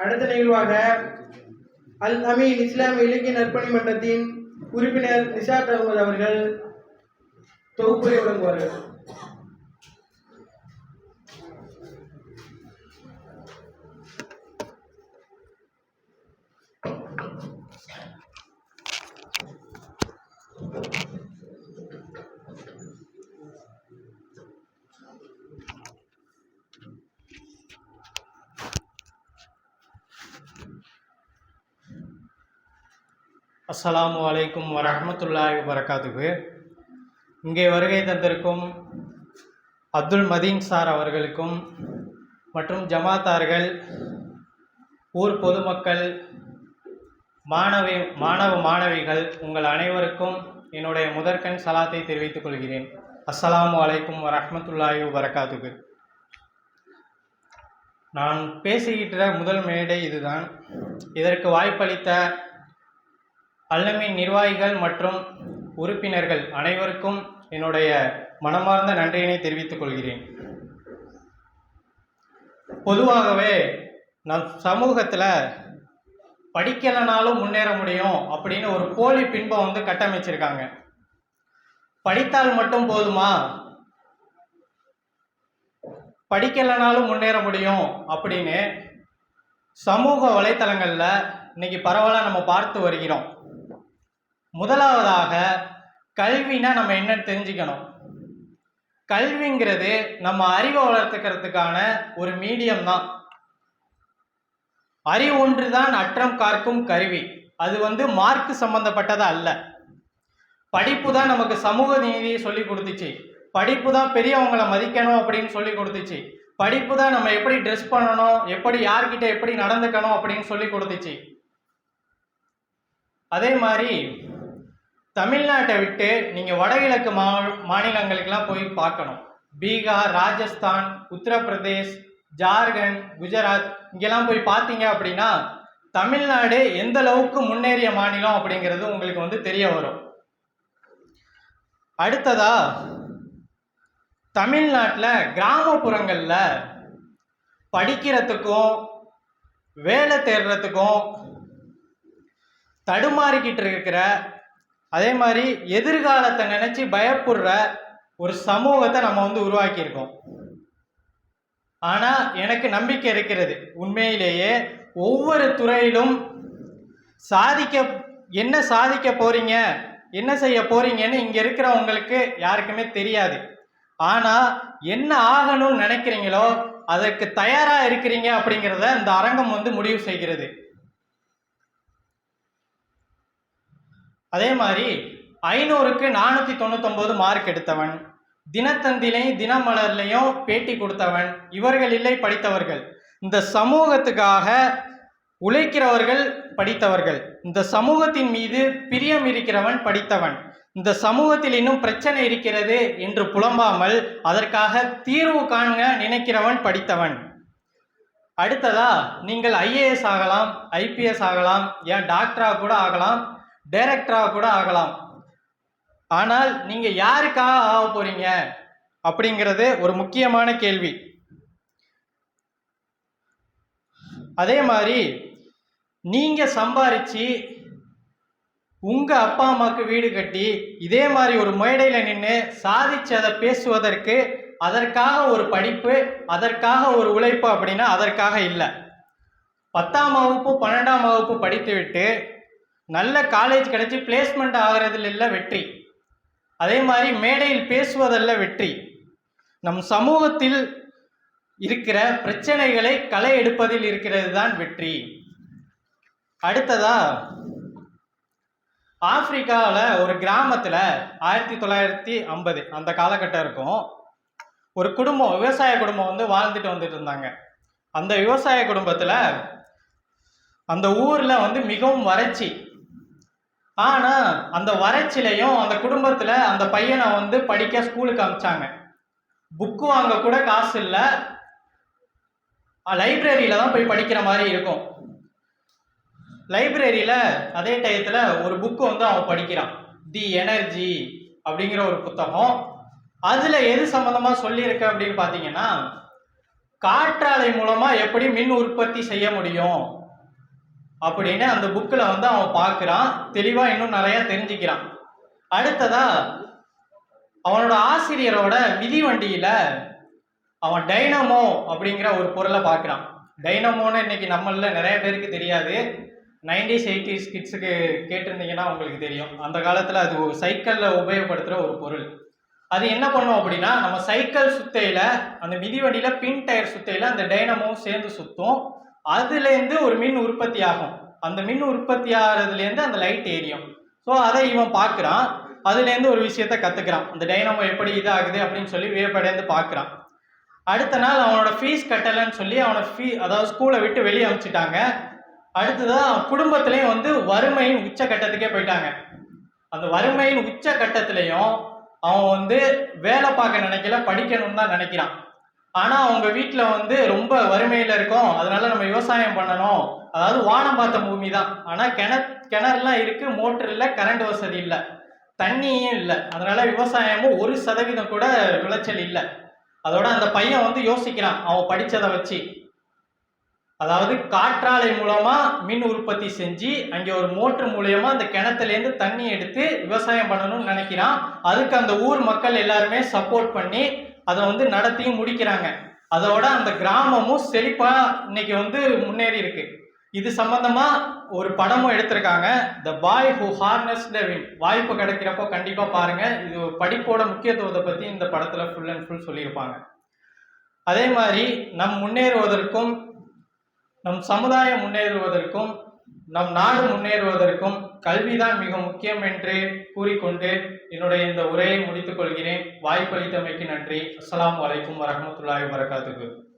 அடுத்த நிகழ்வாக அல் அமீன் இஸ்லாமிய இலக்கிய நற்பணி மன்றத்தின் உறுப்பினர் நிஷாத் அகமது அவர்கள் தொகுப்புரை வழங்குவார்கள் அஸ்ஸலாமு அலைக்கும் வரமத்துல்லாய் வரகாத்துக்கு இங்கே வருகை தந்திருக்கும் அப்துல் மதீன் சார் அவர்களுக்கும் மற்றும் ஜமாத்தார்கள் ஊர் பொதுமக்கள் மாணவி மாணவ மாணவிகள் உங்கள் அனைவருக்கும் என்னுடைய முதற்கண் சலாத்தை தெரிவித்துக் கொள்கிறேன். அஸ்லாம் வலைக்கும் வரமத்துல்லாய் வரகாத்துக்கு நான் பேசுகின்ற முதல் மேடை இதுதான். இதற்கு வாய்ப்பளித்த அல்லமின் நிர்வாகிகள் மற்றும் உறுப்பினர்கள் அனைவருக்கும் என்னுடைய மனமார்ந்த நன்றியினை தெரிவித்துக் கொள்கிறேன். பொதுவாகவே நம் சமூகத்தில் படிக்கலைனாலும் முன்னேற முடியும் அப்படின்னு ஒரு போலி பின்பம் வந்து கட்டமைச்சிருக்காங்க. படித்தால் மட்டும் போதுமா? படிக்கலைனாலும் முன்னேற முடியும் அப்படின்னு சமூக வலைத்தளங்களில் இன்னைக்கு பரவலாக நம்ம பார்த்து வருகிறோம். முதலாவதாக கல்வினா நம்ம என்னன்னு தெரிஞ்சுக்கணும். கல்விங்கிறது நம்ம அறிவை வளர்த்துக்கிறதுக்கான ஒரு மீடியம் தான். அறிவு ஒன்று தான் அற்றம் காக்கும் கருவி. அது வந்து மார்க் சம்பந்தப்பட்டது அல்ல. படிப்பு தான் நமக்கு சமூக நீதியை சொல்லி கொடுத்துச்சு. படிப்பு தான் பெரியவங்களை மதிக்கணும் அப்படின்னு சொல்லி கொடுத்துச்சு. படிப்பு தான் நம்ம எப்படி ட்ரெஸ் பண்ணணும் எப்படி யார்கிட்ட எப்படி நடந்துக்கணும் அப்படின்னு சொல்லி கொடுத்துச்சு. அதே மாதிரி தமிழ்நாட்டை விட்டு நீங்கள் வடகிழக்கு மா மாநிலங்களுக்கெல்லாம் போய் பார்க்கணும். பீகார் ராஜஸ்தான் உத்தரப்பிரதேஷ் ஜார்க்கண்ட் குஜராத் இங்கெல்லாம் போய் பார்த்தீங்க அப்படின்னா தமிழ்நாடு எந்த அளவுக்கு முன்னேறிய மாநிலம் அப்படிங்கிறது உங்களுக்கு வந்து தெரிய வரும். அடுத்ததா தமிழ்நாட்டில் கிராமப்புறங்களில் படிக்கிறதுக்கும் வேலை தேடுறதுக்கும் தடுமாறிக்கிட்டு இருக்கிற அதே மாதிரி எதிர்காலத்தை நினச்சி பயப்படுற ஒரு சமூகத்தை நம்ம வந்து உருவாக்கியிருக்கோம். ஆனால் எனக்கு நம்பிக்கை இருக்கிறது. உண்மையிலேயே ஒவ்வொரு துறையிலும் சாதிக்க என்ன சாதிக்க போறீங்க என்ன செய்ய போறீங்கன்னு இங்கே இருக்கிறவங்களுக்கு யாருக்குமே தெரியாது. ஆனால் என்ன ஆகணும்னு நினைக்கிறீங்களோ அதற்கு தயாராக இருக்கிறீங்க அப்படிங்கிறத இந்த அரங்கம் வந்து முடிவு செய்கிறது. அதே மாதிரி ஐநூறுக்கு நானூற்றி தொண்ணூத்தொம்பது மார்க் எடுத்தவன் தினத்தந்திலையும் தினமலர்லையும் பேட்டி கொடுத்தவன் இவர்கள் இல்லை படித்தவர்கள். இந்த சமூகத்துக்காக உழைக்கிறவர்கள் படித்தவர்கள். இந்த சமூகத்தின் மீது பிரியம் இருக்கிறவன் படித்தவன். இந்த சமூகத்தில் இன்னும் பிரச்சனை இருக்கிறது என்று புலம்பாமல் அதற்காக தீர்வு காண்க நினைக்கிறவன் படித்தவன். அடுத்ததா நீங்கள் ஐஏஎஸ் ஆகலாம் ஐபிஎஸ் ஆகலாம் ஏன் டாக்டரா கூட ஆகலாம் டைரக்டராக கூட ஆகலாம். ஆனால் நீங்க யாருக்காக ஆக போறீங்க அப்படிங்கிறது ஒரு முக்கியமான கேள்வி. அதே மாதிரி நீங்க சம்பாரிச்சு உங்க அப்பா அம்மாவுக்கு வீடு கட்டி இதே மாதிரி ஒரு மேடையில நின்று சாதிச்சு அதை பேசுவதற்கு அதற்காக ஒரு படிப்பு அதற்காக ஒரு உழைப்பு அப்படின்னா அதற்காக இல்லை. பத்தாம் வகுப்பு பன்னெண்டாம் வகுப்பு படித்துவிட்டு நல்ல காலேஜ் கிடைச்சி பிளேஸ்மெண்ட் ஆகிறதுல இல்லை வெற்றி. அதே மாதிரி மேடையில் பேசுவதல்ல வெற்றி. நம் சமூகத்தில் இருக்கிற பிரச்சனைகளை களை எடுப்பதில் இருக்கிறது தான் வெற்றி. அடுத்ததா ஆப்பிரிக்காவில் ஒரு கிராமத்தில் ஆயிரத்தி தொள்ளாயிரத்தி ஐம்பது அந்த காலகட்டம் இருக்கும். ஒரு குடும்பம் விவசாய குடும்பம் வந்து வாழ்ந்துட்டு வந்துட்டு இருந்தாங்க. அந்த விவசாய குடும்பத்தில் அந்த ஊரில் வந்து மிகவும் வறட்சி. ஆனால் அந்த வறட்சிலையும் அந்த குடும்பத்தில் அந்த பையனை வந்து படிக்க ஸ்கூலுக்கு அனுப்பிச்சாங்க புக்கு வாங்க கூட காசு இல்லை. லைப்ரரியில் தான் போய் படிக்கிற மாதிரி இருக்கும். லைப்ரரியில் அதே டயத்துல ஒரு புக்கு வந்து அவன் படிக்கிறான். தி எனர்ஜி அப்படிங்கிற ஒரு புத்தகம். அதில் எது சம்மந்தமாக சொல்லியிருக்கு அப்படின்னு பார்த்தீங்கன்னா காற்றாலை மூலமா எப்படி மின் உற்பத்தி செய்ய முடியும்? அப்படின்னு அந்த புக்கில் வந்து அவன் பார்க்குறான். தெளிவாக இன்னும் நிறையா தெரிஞ்சுக்கிறான். அடுத்ததா அவனோட ஆசிரியரோட மிதிவண்டியில அவன் டைனமோ அப்படிங்கிற ஒரு பொருளை பார்க்குறான். டைனமோன்னு இன்னைக்கு நம்மளில் நிறைய பேருக்கு தெரியாது. நைன்டிஸ் எயிட்டிஸ் கிட்ஸுக்கு கேட்டிருந்தீங்கன்னா உங்களுக்கு தெரியும். அந்த காலத்தில் அது ஒரு சைக்கிளில் உபயோகப்படுத்துகிற ஒரு பொருள். அது என்ன பண்ணும் அப்படின்னா நம்ம சைக்கிள் சுத்தையில் அந்த மிதிவண்டியில் பின் டயர் சுத்தையில் அந்த டைனமோவும் சேர்ந்து சுற்றும் அதுலேருந்து ஒரு மின் உற்பத்தி ஆகும் அந்த மின் உற்பத்தி ஆகிறதுலேருந்து அந்த லைட் எரியும் ஸோ அதை இவன் பார்க்குறான். அதுலேருந்து ஒரு விஷயத்த கற்றுக்கிறான் அந்த டைனமோ எப்படி இதாகுது அப்படின்னு சொல்லி வியப்படைந்து பார்க்குறான். அடுத்த நாள் அவனோட ஃபீஸ் கட்டலைன்னு சொல்லி அவனை ஃபீ அதாவது ஸ்கூலை விட்டு வெளியே அனுப்பிச்சிட்டாங்க. அடுத்ததான் அவன் குடும்பத்திலையும் வந்து வறுமையின் உச்சக்கட்டத்துக்கே போயிட்டாங்க. அந்த வறுமையின் உச்ச கட்டத்துலேயும் அவன் வந்து வேலை பார்க்க நினைக்கல படிக்கணும்னு தான் நினைக்கிறான். ஆனால் அவங்க வீட்டில் வந்து ரொம்ப வறுமையில் இருக்கோம். விவசாயம் பண்ணணும். அதாவது வானம் பார்த்த பூமி தான். ஆனால் கிண கிணறுலாம் இருக்கு மோட்டர் இல்லை கரண்ட் வசதி இல்லை. தண்ணியும் இல்லை. அதனால விவசாயமும் ஒரு சதவீதம் கூட விளைச்சல் இல்லை. அதோட அந்த பையன் வந்து யோசிக்கிறான் அவன் படித்ததை வச்சு. அதாவது காற்றாலை மூலமா மின் உற்பத்தி செஞ்சு அங்கே ஒரு மோட்டர் மூலியமா அந்த கிணத்துலேருந்து தண்ணி எடுத்து விவசாயம் பண்ணணும்னு நினைக்கிறான். அதுக்கு அந்த ஊர் மக்கள் எல்லாருமே சப்போர்ட் பண்ணி அதை வந்து நடத்தியும் முடிக்கிறாங்க. அதோட அந்த கிராமமும் செழிப்பா இன்னைக்கு வந்து முன்னேறி இருக்கு. இது சம்பந்தமா ஒரு படமும் எடுத்திருக்காங்க. The boy who harness the wind வாய்ப்பு கிடைக்கிறப்போ கண்டிப்பா பாருங்க. இது படிப்போட முக்கியத்துவத்தை பத்தி இந்த படத்துல ஃபுல் அண்ட் ஃபுல் சொல்லியிருப்பாங்க. அதே மாதிரி நம் முன்னேறுவதற்கும் நம் சமுதாயம் முன்னேறுவதற்கும் நம் நாடு முன்னேறுவதற்கும் கல்விதான் மிக முக்கியம் என்று கூறிக்கொண்டு என்னுடைய இந்த உரையை முடித்துக் கொள்கிறேன். வாய்ப்பளித்தமைக்கு நன்றி. அஸ்லாம் அலைக்கும் வரமத்துல்லாய் வரகாத்துக்கு